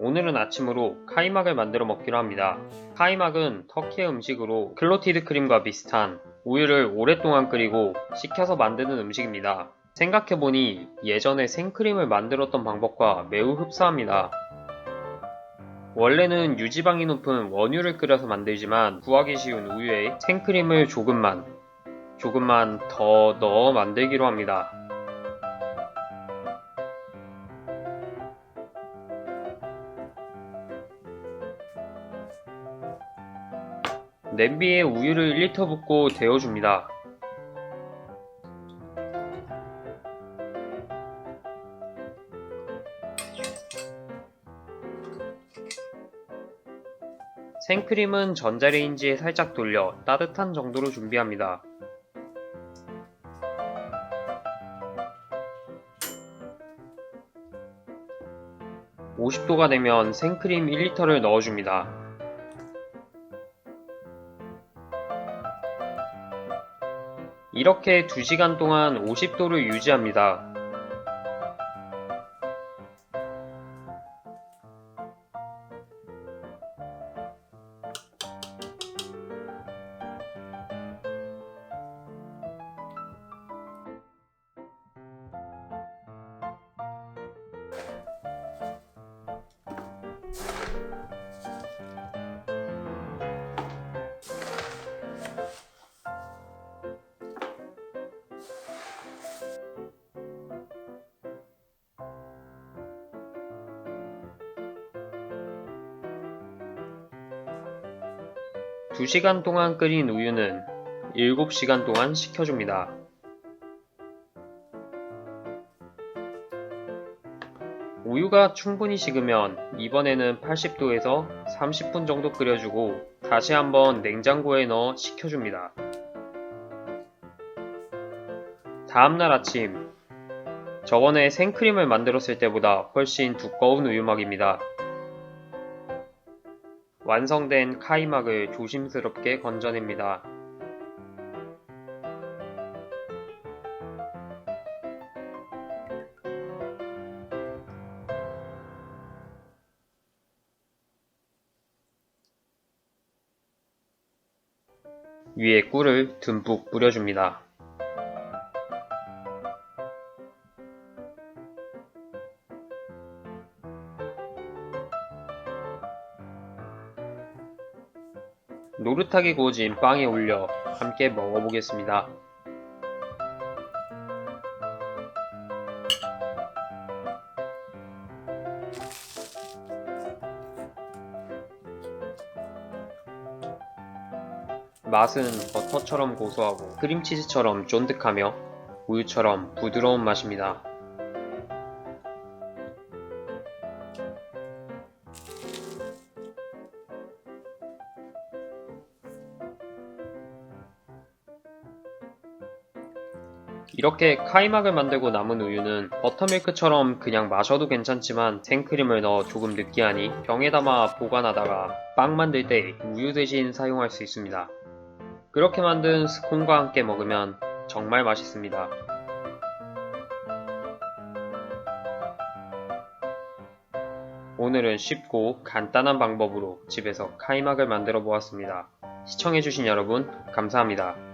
오늘은 아침으로 카이막을 만들어 먹기로 합니다. 카이막은 터키의 음식으로 클로티드 크림과 비슷한 우유를 오랫동안 끓이고 식혀서 만드는 음식입니다. 생각해보니 예전에 생크림을 만들었던 방법과 매우 흡사합니다. 원래는 유지방이 높은 원유를 끓여서 만들지만 구하기 쉬운 우유에 생크림을 조금만, 조금만 더 넣어 만들기로 합니다. 냄비에 우유를 1리터 붓고 데워줍니다. 생크림은 전자레인지에 살짝 돌려 따뜻한 정도로 준비합니다. (50도가) 되면 생크림 (1리터)를 넣어줍니다. 이렇게 2시간 동안 50도를 유지합니다. (2시간) 동안 끓인 우유는 (7시간) 동안 식혀줍니다. 우유가 충분히 식으면 이번에는 (80도에서) (30분) 정도 끓여주고 다시 한번 냉장고에 넣어 식혀줍니다. 다음날 아침 저번에 생크림을 만들었을 때보다 훨씬 두꺼운 우유막입니다. 완성된 카이막을 조심스럽게 건져냅니다. 위에 꿀을 듬뿍 뿌려줍니다. 노릇하게 구워진 빵에 올려 함께 먹어보겠습니다. 맛은 버터처럼 고소하고 크림치즈처럼 쫀득하며 우유처럼 부드러운 맛입니다. 이렇게 카이막을 만들고 남은 우유는 버터밀크처럼 그냥 마셔도 괜찮지만 생크림을 넣어 조금 느끼하니 병에 담아 보관하다가 빵 만들 때 우유 대신 사용할 수 있습니다. 그렇게 만든 스콘과 함께 먹으면 정말 맛있습니다. 오늘은 쉽고 간단한 방법으로 집에서 카이막을 만들어 보았습니다. 시청해주신 여러분 감사합니다.